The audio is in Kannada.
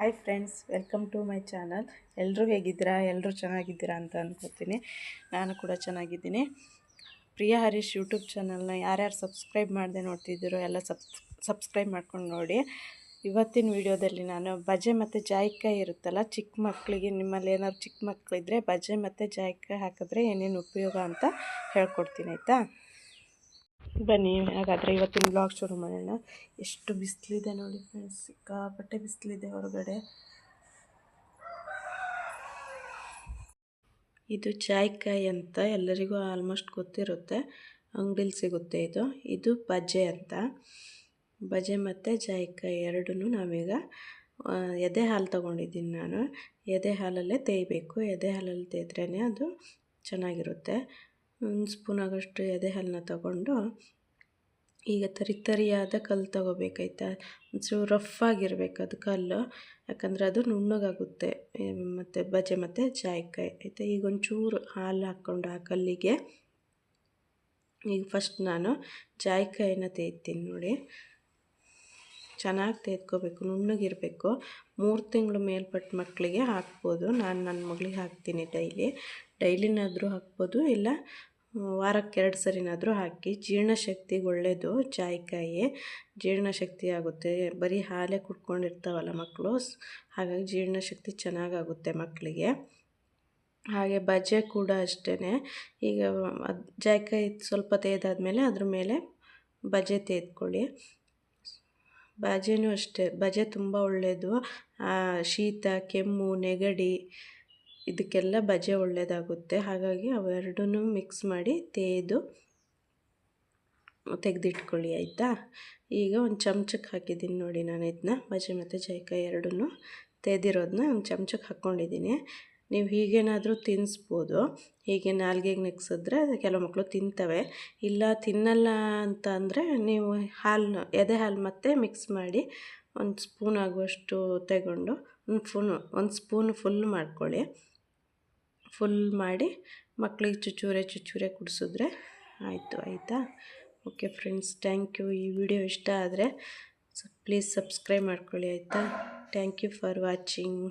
Hi friends welcome to my channel ಎಲ್ಲರೂ ಹೇಗಿದ್ದೀರಾ? ಎಲ್ಲರೂ ಚೆನ್ನಾಗಿದ್ದೀರಾ ಅಂತ ಅಂದ್ಕೋತೀನಿ ನಾನು ಕೂಡ ಚೆನ್ನಾಗಿದ್ದೀನಿ. ಪ್ರಿಯ ಹರೀಶ್ ಯೂಟ್ಯೂಬ್ ಚಾನಲ್ನ ಯಾರ್ಯಾರು ಸಬ್ಸ್ಕ್ರೈಬ್ ಮಾಡದೆ ನೋಡ್ತಿದ್ದೀರೋ ಎಲ್ಲ ಸಬ್ಸ್ ಸಬ್ಸ್ಕ್ರೈಬ್ ಮಾಡ್ಕೊಂಡು ನೋಡಿ. ಇವತ್ತಿನ ವಿಡಿಯೋದಲ್ಲಿ ನಾನು ಬಜೆ ಮತ್ತು ಜಾಯಿಕಾಯಿ ಇರುತ್ತಲ್ಲ, ಚಿಕ್ಕ ಮಕ್ಕಳಿಗೆ ನಿಮ್ಮಲ್ಲಿ ಏನಾದ್ರು ಚಿಕ್ಕ ಮಕ್ಕಳಿದ್ರೆ ಬಜೆ ಮತ್ತು ಜಾಯಿಕಾಯಿ ಹಾಕಿದ್ರೆ ಏನೇನು ಉಪಯೋಗ ಅಂತ ಹೇಳ್ಕೊಡ್ತೀನಿ, ಆಯಿತಾ? ಬನ್ನಿ, ಹಾಗಾದರೆ ಇವತ್ತಿನ ಬ್ಲಾಗ್ ಶುರು ಮಾಡೋಣ. ಎಷ್ಟು ಬಿಸಿಲಿದೆ ನೋಡಿ ಫ್ರೆಂಡ್ಸ್ ಸಿಕ್ಕಾಪಟ್ಟೆ ಬಿಸಿಲಿದೆ ಹೊರಗಡೆ. ಇದು ಚಾಯ್ಕಾಯಿ ಅಂತ ಎಲ್ಲರಿಗೂ ಆಲ್ಮೋಸ್ಟ್ ಗೊತ್ತಿರುತ್ತೆ. ಅಂಗಡಿಲಿ ಸಿಗುತ್ತೆ ಇದು. ಇದು ಬಜೆ ಅಂತ. ಬಜೆ ಮತ್ತು ಜಾಯ್ಕಾಯಿ ಎರಡೂ ನಾವೀಗ ಎದೆ ಹಾಲು ತೊಗೊಂಡಿದ್ದೀನಿ ನಾನು. ಎದೆ ಹಾಲಲ್ಲೇ ತೇಯಬೇಕು. ಎದೆ ಹಾಲಲ್ಲಿ ತೇದ್ರೇ ಅದು ಚೆನ್ನಾಗಿರುತ್ತೆ. ಒಂದು ಸ್ಪೂನ್ ಆಗೋಷ್ಟು ಎದೆ ಹಾಲನ್ನ ತಗೊಂಡು ಈಗ ತರಿ ತರಿಯಾದ ಕಲ್ಲು ತೊಗೋಬೇಕಾಯ್ತಾ? ಒಂಚೂರು ರಫ್ ಆಗಿರ್ಬೇಕು ಅದು ಕಲ್ಲು. ಯಾಕಂದರೆ ಅದು ನುಣ್ಣಗಾಗುತ್ತೆ. ಮತ್ತು ಬಜೆ ಮತ್ತು ಜಾಯಿಕಾಯಿ, ಆಯಿತಾ? ಈಗ ಒಂಚೂರು ಹಾಲು ಹಾಕ್ಕೊಂಡು ಆ ಕಲ್ಲಿಗೆ ಈಗ ಫಸ್ಟ್ ನಾನು ಜಾಯಿಕಾಯಿನ ತೇಯ್ತೀನಿ ನೋಡಿ. ಚೆನ್ನಾಗಿ ತೆಗೆದ್ಕೋಬೇಕು ನುಣ್ಣಗಿರಬೇಕು. ಮೂರು ತಿಂಗಳು ಮೇಲ್ಪಟ್ಟ ಮಕ್ಕಳಿಗೆ ಹಾಕ್ಬೋದು. ನಾನು ನನ್ನ ಮಗಳಿಗೆ ಹಾಕ್ತೀನಿ ಡೈಲಿ. ಡೈಲಿನಾದರೂ ಹಾಕ್ಬೋದು, ಇಲ್ಲ ವಾರಕ್ಕೆ ಎರಡು ಸರಿನಾದರೂ ಹಾಕಿ ಜೀರ್ಣಶಕ್ತಿಗೆ ಒಳ್ಳೆಯದು ಜಾಯಿಕಾಯಿ ಜೀರ್ಣಶಕ್ತಿ ಆಗುತ್ತೆ ಬರೀ ಹಾಲೇ ಕುಡ್ಕೊಂಡಿರ್ತಾವಲ್ಲ ಮಕ್ಕಳು ಹಾಗಾಗಿ ಜೀರ್ಣಶಕ್ತಿ ಚೆನ್ನಾಗಾಗುತ್ತೆ ಮಕ್ಕಳಿಗೆ. ಹಾಗೆ ಬಜೆ ಕೂಡ ಅಷ್ಟೇ ಈಗ ಅದು ಜಾಯಿಕಾಯಿ ಸ್ವಲ್ಪ ತೇದಾದ್ಮೇಲೆ ಅದ್ರ ಮೇಲೆ ಬಜೆ ತೆಗೆದುಕೊಳ್ಳಿ. ಬಜೆನೂ ಅಷ್ಟೇ. ಬಜೆ ತುಂಬ ಒಳ್ಳೆಯದು ಶೀತ, ಕೆಮ್ಮು, ನೆಗಡಿ ಇದಕ್ಕೆಲ್ಲ ಬಜೆ ಒಳ್ಳೆಯದಾಗುತ್ತೆ ಹಾಗಾಗಿ ಅವೆರಡೂ ಮಿಕ್ಸ್ ಮಾಡಿ ತೇದು ತೆಗೆದಿಟ್ಕೊಳ್ಳಿ, ಆಯಿತಾ? ಈಗ ಒಂದು ಚಮಚಕ್ಕೆ ಹಾಕಿದ್ದೀನಿ ನೋಡಿ ನಾನು ಇದನ್ನ ಬಜೆ ಮತ್ತು ಜಾಯಿಕಾಯಿ ಎರಡೂ ತೆಗೆದಿರೋದನ್ನ ಒಂದು ಚಮಚಕ್ಕೆ ಹಾಕ್ಕೊಂಡಿದ್ದೀನಿ. ನೀವು ಹೀಗೇನಾದರೂ ತಿನ್ನಿಸ್ಬೋದು ಹೀಗೆ ನಾಲ್ಗೆಗೆ ನೆಕ್ಸಿದ್ರೆ ಕೆಲವು ಮಕ್ಕಳು ತಿಂತವೆ. ಇಲ್ಲ ತಿನ್ನಲ್ಲ ಅಂತ ಅಂದರೆ ನೀವು ಹಾಲು ಎದೆ ಹಾಲು ಮತ್ತೆ ಮಿಕ್ಸ್ ಮಾಡಿ ಒಂದು ಸ್ಪೂನ್ ಆಗುವಷ್ಟು ತಗೊಂಡು, ಒಂದು ಫುನ್ ಒಂದು ಸ್ಪೂನ್ ಫುಲ್ ಮಾಡ್ಕೊಳ್ಳಿ. ಫುಲ್ ಮಾಡಿ ಮಕ್ಕಳಿಗೆ ಚುಚ್ಚೂರೆ ಚುಚ್ಚೂರೆ ಕುಡಿಸಿದ್ರೆ ಆಯಿತು, ಆಯಿತಾ? ಓಕೆ ಫ್ರೆಂಡ್ಸ್ ಥ್ಯಾಂಕ್ ಯು ಈ ವಿಡಿಯೋ ಇಷ್ಟ ಆದರೆ ಪ್ಲೀಸ್ ಸಬ್ಸ್ಕ್ರೈಬ್ ಮಾಡ್ಕೊಳ್ಳಿ, ಆಯಿತಾ? Thank you for watching